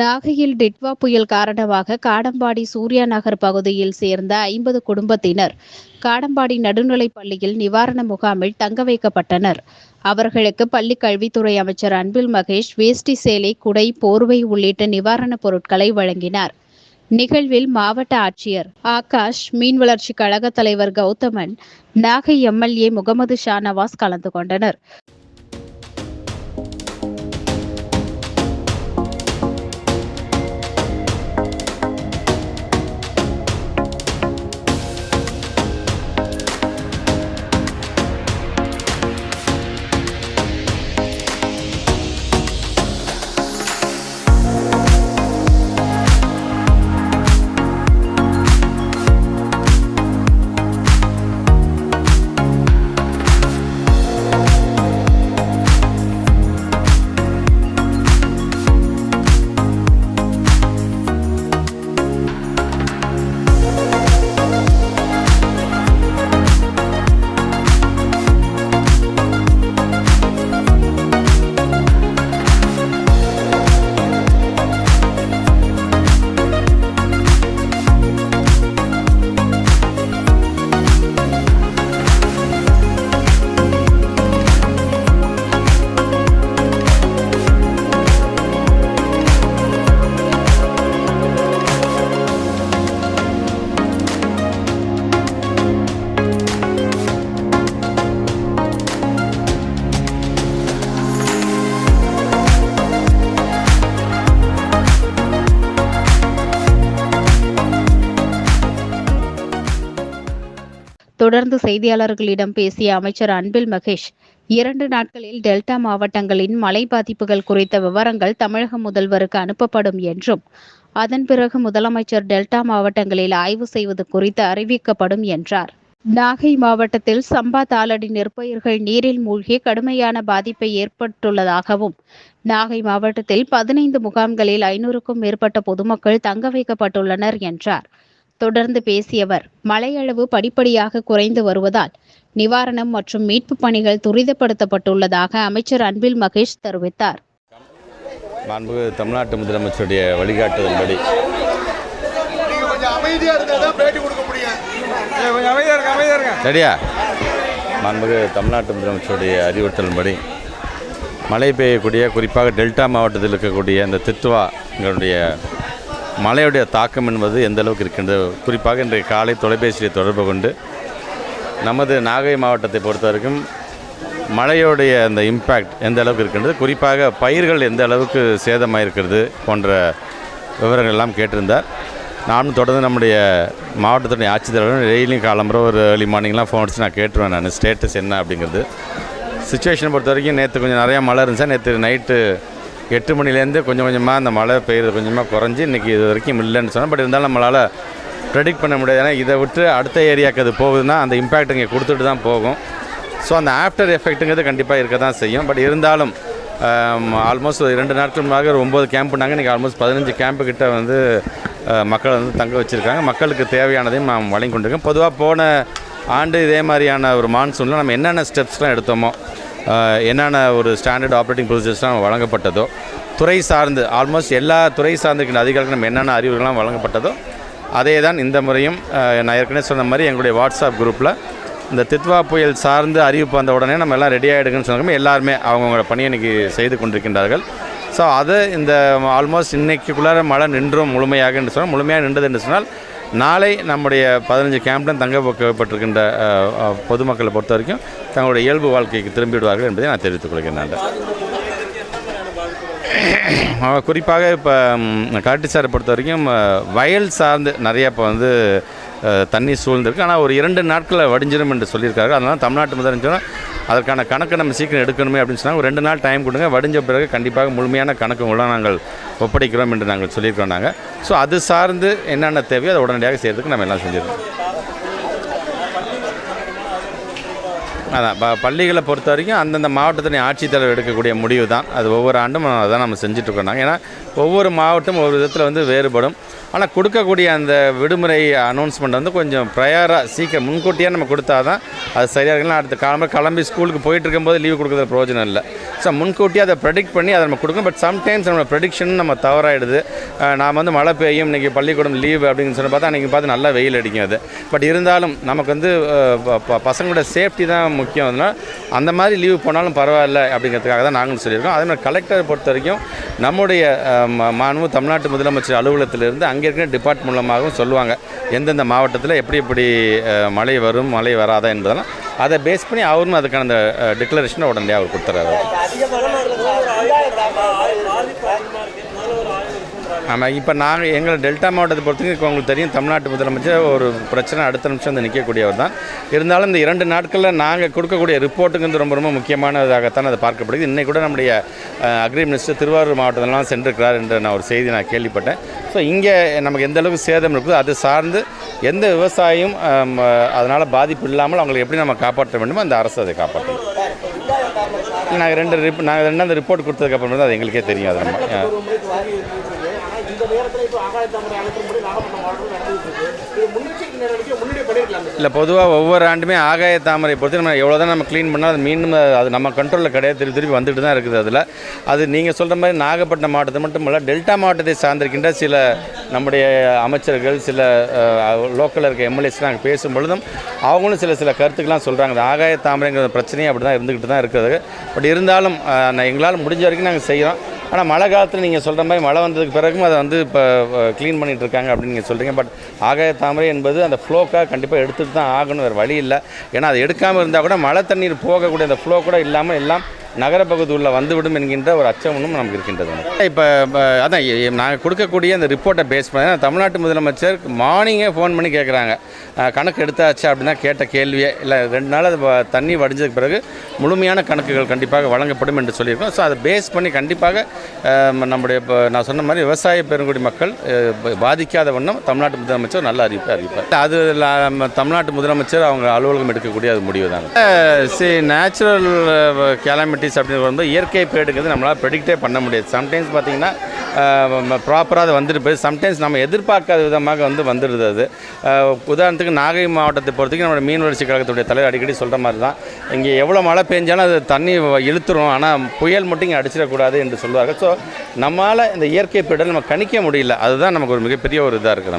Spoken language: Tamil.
நாகையில் டிட்வா புயல் காரணமாக காடம்பாடி சூர்யா நகர் பகுதியில் சேர்ந்த ஐம்பது குடும்பத்தினர் காடம்பாடி நடுநிலைப் பள்ளியில் நிவாரண முகாமில் தங்க வைக்கப்பட்டனர். அவர்களுக்கு பள்ளி கல்வித்துறை அமைச்சர் அன்பில் மகேஷ் வேஷ்டி சேலை குடை போர்வை உள்ளிட்ட நிவாரணப் பொருட்களை வழங்கினார். நிகழ்வில் மாவட்ட ஆட்சியர் ஆகாஷ் மீன் வளர்ச்சி கழக தலைவர் கௌதமன் நாகை எம்எல்ஏ முகமது ஷானவாஸ் கலந்து கொண்டனர். தொடர்ந்து செய்தியாளர்களிடம் பேசிய அமைச்சர் அன்பில் மகேஷ் இரண்டு நாட்களில் டெல்டா மாவட்டங்களின் மழை பாதிப்புகள் குறித்த விவரங்கள் தமிழக முதல்வருக்கு அனுப்பப்படும் என்றும் அதன் பிறகு முதலமைச்சர் டெல்டா மாவட்டங்களில் ஆய்வு செய்வது குறித்து அறிவிக்கப்படும் என்றார். நாகை மாவட்டத்தில் சம்பா தாளடி நெற்பயிர்கள் நீரில் மூழ்கி கடுமையான பாதிப்பை ஏற்பட்டுள்ளதாகவும் நாகை மாவட்டத்தில் பதினைந்து முகாம்களில் ஐநூறுக்கும் மேற்பட்ட பொதுமக்கள் தங்க வைக்கப்பட்டுள்ளனர் என்றார். தொடர்ந்து பேசியவர் மழையளவு படிப்படியாக குறைந்து வருவதால் நிவாரணம் மற்றும் மீட்பு பணிகள் துரிதப்படுத்தப்பட்டுள்ளதாக அமைச்சர் அன்பில் மகேஷ் தெரிவித்தார். மாண்புமிகு தமிழ்நாட்டு முதலமைச்சருடைய வழிகாட்டுதல்படி. சரியா? மாண்புமிகு தமிழ்நாட்டு முதலமைச்சருடைய அறிவுறுத்தலின்படி மழை பெய்யக்கூடிய குறிப்பாக டெல்டா மாவட்டத்தில் இருக்கக்கூடிய இந்த தித்துவாங்களுடைய மழையுடைய தாக்கம் என்பது எந்த அளவுக்கு இருக்கின்றது? குறிப்பாக இன்றைய காலை தொலைபேசியை தொடர்பு கொண்டு நமது நாகை மாவட்டத்தை பொறுத்த வரைக்கும் மழையோடைய அந்த இம்பேக்ட் எந்த அளவுக்கு இருக்கின்றது? குறிப்பாக பயிர்கள் எந்த அளவுக்கு சேதமாயிருக்கிறது போன்ற விவரங்கள் எல்லாம் கேட்டிருந்தார். நானும் தொடர்ந்து நம்முடைய மாவட்டத்துடைய ஆட்சித்தலைவரும் டெய்லியும் காலம்புற ஒரு ஏர்லி மார்னிங்லாம் ஃபோன் அடிச்சு நான் கேட்டுருவேன் நான். ஸ்டேட்டஸ் என்ன அப்படிங்கிறது. சுச்சுவேஷனை பொறுத்த வரைக்கும் நேற்று கொஞ்சம் நிறையா மழை இருந்துச்சா. நேற்று நைட்டு எட்டு மணிலேருந்து கொஞ்சம் கொஞ்சமாக அந்த மழை பெய்யுறது கொஞ்சமாக குறைஞ்சி இன்றைக்கி இது வரைக்கும் இல்லைன்னு சொன்னால் பட் இருந்தாலும் நம்மளால் ப்ரெடிக்ட் பண்ண முடியாது. ஏன்னா இதை விட்டு அடுத்த ஏரியாவுக்கு அது போகுதுன்னா அந்த இம்பேக்ட் இங்கே கொடுத்துட்டு தான் போகும். ஸோ அந்த ஆஃப்டர் எஃபெக்ட்டுங்கிறது கண்டிப்பாக இருக்க தான் செய்யும். பட் இருந்தாலும் ஆல்மோஸ்ட் ரெண்டு நாட்கள் முன்னாக ஒரு ஒம்பது கேம்ப்னாங்க இன்றைக்கி ஆல்மோஸ்ட் பதினஞ்சு கேம்ப்பு கிட்ட வந்து மக்கள் வந்து தங்க வச்சுருக்காங்க. மக்களுக்கு தேவையானதையும் நாம் வழங்கி கொண்டிருக்கோம். பொதுவாக போன ஆண்டு இதே மாதிரியான ஒரு மான்சூனில் நம்ம என்னென்ன ஸ்டெப்ஸ்லாம் எடுத்தோமோ என்னென்ன ஒரு ஸ்டாண்டர்ட் ஆப்ரேட்டிங் ப்ரொசீஜர்ஸ்லாம் வழங்கப்பட்டதோ துறை சார்ந்து ஆல்மோஸ்ட் எல்லா துறை சார்ந்திருக்கிற அதிகாரிகளுக்கு நம்ம என்னென்ன அறிவுரைகள்லாம் வழங்கப்பட்டதோ அதே தான் இந்த முறையும் நான் ஏற்கனவே சொன்ன மாதிரி எங்களுடைய வாட்ஸ்அப் குரூப்பில் இந்த தித்வா புயல் சார்ந்து அறிவிப்பு வந்த உடனே நம்ம எல்லாம் ரெடி ஆகிடுங்கன்னு சொன்னாங்க எல்லாருமே அவங்கவுங்களோட பணியை இன்றைக்கி செய்து கொண்டிருக்கின்றார்கள். ஸோ அது இந்த ஆல்மோஸ்ட் இன்றைக்குள்ளார மழை நின்றும் முழுமையாக என்று சொன்னால் முழுமையாக நின்றது என்று சொன்னால் நாளை நம்முடைய பதினஞ்சு கேம்ப்டன் தங்க வைக்கப்பட்டிருக்கின்ற பொதுமக்களை பொறுத்த வரைக்கும் தங்களுடைய இயல்பு வாழ்க்கைக்கு திரும்பிவிடுவார்கள் என்பதை நான் தெரிவித்துக் கொள்கிறேன் குறிப்பாக இப்போ காட்டுச்சாரை பொறுத்த வரைக்கும் வயல் சார்ந்து நிறையா இப்போ வந்து தண்ணி சூழ்ந்திருக்கு. ஆனால் ஒரு இரண்டு நாட்களில் வடிஞ்சிடும் என்று சொல்லியிருக்காரு அதனால் தமிழ்நாட்டு முதலமைச்சர் அதற்கான கணக்கு நம்ம சீக்கிரம் எடுக்கணுமே அப்படின்னு சொன்னால் ஒரு ரெண்டு நாள் டைம் கொடுங்க. வடிஞ்ச பிறகு கண்டிப்பாக முழுமையான கணக்கு உள்ள நாங்கள் ஒப்படைக்கிறோம் என்று நாங்கள் சொல்லியிருக்கோம் நாங்கள் ஸோ அது சார்ந்து என்னென்ன தேவையோ அதை உடனடியாக செய்கிறதுக்கு நம்ம எல்லாம் செஞ்சிருக்கோம். அதான் ப பள்ளிகளை பொறுத்த வரைக்கும் அந்தந்த மாவட்டத்தினை ஆட்சித்தலைவர் எடுக்கக்கூடிய முடிவு தான் அது ஒவ்வொரு ஆண்டும் அதான் நம்ம செஞ்சுட்ருக்கோம் நாங்கள் ஏன்னா ஒவ்வொரு மாவட்டம் ஒவ்வொரு விதத்தில் வந்து வேறுபடும். ஆனால் கொடுக்கக்கூடிய அந்த விடுமுறை அனௌன்ஸ்மெண்ட் வந்து கொஞ்சம் ப்ரையராக சீக்கிரம் முன்கூட்டியே நம்ம கொடுத்தா தான் அது சரியாக இருக்கலாம் அடுத்த காலம்பரம் கிளம்பி ஸ்கூலுக்கு போயிட்டு இருக்கும்போது லீவு கொடுக்குறது பிரயோஜனம் இல்லை. ஸோ முன்கூட்டியே அதை ப்ரெடிக்ட் பண்ணி அதை நம்ம கொடுக்கணும். பட் சம்டைம்ஸ் நம்ம ப்ரெடிக்ஷன் நம்ம தவறாயிடுது. நாம் வந்து மழை பெய்யும் இன்றைக்கி பள்ளிக்கூடம் லீவ் அப்படின்னு சொல்லி பார்த்தா அன்றைக்கி பார்த்து நல்லா வெயில் அடிக்கும் அது பட் இருந்தாலும் நமக்கு வந்து ப- பசங்களோட சேஃப்டி தான் முக்கியம். அதனால் அந்த மாதிரி லீவ் போனாலும் பரவாயில்ல அப்படிங்கிறதுக்காக தான் நாங்களும் சொல்லியிருக்கோம். அதே மாதிரி கலெக்டரை பொறுத்த வரைக்கும் நம்முடைய அஹ், மாண்பு தமிழ்நாட்டு முதலமைச்சர் அலுவலகத்திலிருந்து அங்கே இருக்கிற டிபார்ட் மூலமாகவும் சொல்லுவாங்க. எந்தெந்த மாவட்டத்தில் எப்படி எப்படி மழை வரும் மழை வராதா என்பதெல்லாம் அதை பேஸ் பண்ணி அவரும் அதுக்கான அந்த டிக்ளரேஷனை உடனடியாக அவர் கொடுத்துறாரு ஆமாம் இப்போ நாங்கள் எங்கள் டெல்டா மாவட்டத்தை பொறுத்தவரைக்கும் இப்போ உங்களுக்கு தெரியும் தமிழ்நாட்டு முதலமைச்சர் ஒரு பிரச்சனை அடுத்த நிமிஷம் வந்து நிற்கக்கூடியவர் தான். இருந்தாலும் இந்த இரண்டு நாட்களில் நாங்கள் கொடுக்கக்கூடிய ரிப்போர்ட்டுங்கிறது ரொம்ப ரொம்ப முக்கியமானதாகத்தான் அதை பார்க்கப்படுது. இன்றைக்கு கூட நம்முடைய அக்ரி மினிஸ்டர் திருவாரூர் மாவட்டத்திலலாம் சென்றிருக்கிறார் என்ற நான் ஒரு செய்தி நான் கேள்விப்பட்டேன். ஸோ இங்கே நமக்கு எந்த அளவுக்கு சேதம் இருக்குதோ அது சார்ந்து எந்த விவசாயியும் அதனால் பாதிப்பு இல்லாமல் அவங்களை எப்படி நம்ம காப்பாற்ற வேண்டுமோ அந்த அரசு அதை காப்பாற்றணும் நாங்கள் ரெண்டு ரிப் நாங்கள் ரெண்டாவது ரிப்போர்ட் கொடுத்ததுக்கப்புறம் தான் அது எங்களுக்கே தெரியும். அது நம்ம இல்லை பொதுவாக ஒவ்வொரு ஆண்டுமே ஆகாய தாமரை பொறுத்து நம்ம எவ்வளோ தான் நம்ம க்ளீன் பண்ணால் அது மீண்டும் அது நம்ம கண்ட்ரோலில் கிடையாது திருப்பி திருப்பி வந்துட்டு தான் இருக்குது அதில். அது நீங்கள் சொல்கிற மாதிரி நாகப்பட்டினம் மாவட்டத்தை மட்டும் இல்லை டெல்டா மாவட்டத்தை சார்ந்திருக்கின்ற சில நம்முடைய அமைச்சர்கள் சில லோக்கலில் இருக்க எம்எல்ஏஸ் நாங்கள் பேசும் பொழுதும் அவங்களும் சில சில கருத்துக்கெல்லாம் சொல்கிறாங்க அந்த ஆகாய தாமரைங்கிற பிரச்சனையும் அப்படி தான் இருந்துக்கிட்டு தான் இருக்குது. பட் இருந்தாலும் நான் எங்களால் முடிஞ்ச வரைக்கும் நாங்கள் செய்கிறோம் ஆனால் மழை காலத்தில் நீங்கள் சொல்கிற மாதிரி மழை வந்ததுக்கு பிறகும் அதை வந்து இப்போ க்ளீன் பண்ணிகிட்டு இருக்காங்க அப்படின்னு நீங்கள் சொல்கிறீங்க பட் ஆகாய தாமரை என்பது அந்த ஃப்ளோக்காக கண்டிப்பாக எடுத்துகிட்டு தான் ஆகணும் வேறு வழி இல்லை. ஏன்னா அது எடுக்காமல் இருந்தால் கூட மழை தண்ணீர் போகக்கூடிய அந்த ஃப்ளோ கூட இல்லாமல் எல்லாம் நகரப்பகுதி உள்ள வந்துவிடும் என்கின்ற ஒரு அச்சமும் நமக்கு இருக்கின்றது. இப்போ அதான் நாங்கள் கொடுக்கக்கூடிய அந்த ரிப்போர்ட்டை பேஸ் பண்ணி தமிழ்நாட்டு முதலமைச்சர் மார்னிங்கே ஃபோன் பண்ணி கேட்குறாங்க கணக்கு எடுத்தாச்சு அப்படின்னா கேட்ட கேள்வியே இல்லை ரெண்டு நாள் அது தண்ணி வடிஞ்சதுக்கு பிறகு முழுமையான கணக்குகள் கண்டிப்பாக வழங்கப்படும் என்று சொல்லியிருக்கோம். ஸோ அதை பேஸ் பண்ணி கண்டிப்பாக நம்முடைய இப்போ நான் சொன்ன மாதிரி விவசாய பெருங்குடி மக்கள் பாதிக்காத வண்ணம் தமிழ்நாட்டு முதலமைச்சர் நல்ல அறிவிப்பை அறிவிப்பார். அது தமிழ்நாட்டு முதலமைச்சர் அவங்க அலுவலகம் எடுக்கக்கூடிய அது முடிவு தாங்க சி நேச்சுரல் கேலமிட்டிஸ் அப்படின்னு வரும்போது இயற்கை பேடுங்கிறது நம்மளால் ப்ரெடிக்டே பண்ண முடியாது. சம்டைம்ஸ் பார்த்தீங்கன்னா ப்ராப்பராக அது வந்துட்டு போய் சம்டைம்ஸ் நம்ம எதிர்பார்க்காத விதமாக வந்து வந்துடுது அது. உதாரணத்துக்கு நாகை மாவட்டத்தை பொறுத்தவரைக்கும் நம்ம மீன் வளர்ச்சி கழகத்துடைய தலைவர் அடிக்கடி சொல்கிற மாதிரி தான் இங்கே எவ்வளோ மழை பெஞ்சாலும் அது தண்ணி இழுத்துரும். ஆனால் புயல் மட்டும் இங்கே அடிச்சிடக்கூடாது என்று சொல்லுவாங்க ஸோ நம்மளால் இந்த இயற்கை பேடல் நம்ம கணிக்க முடியல. அதுதான் நமக்கு ஒரு மிகப்பெரிய ஒரு இதாக இருக்குது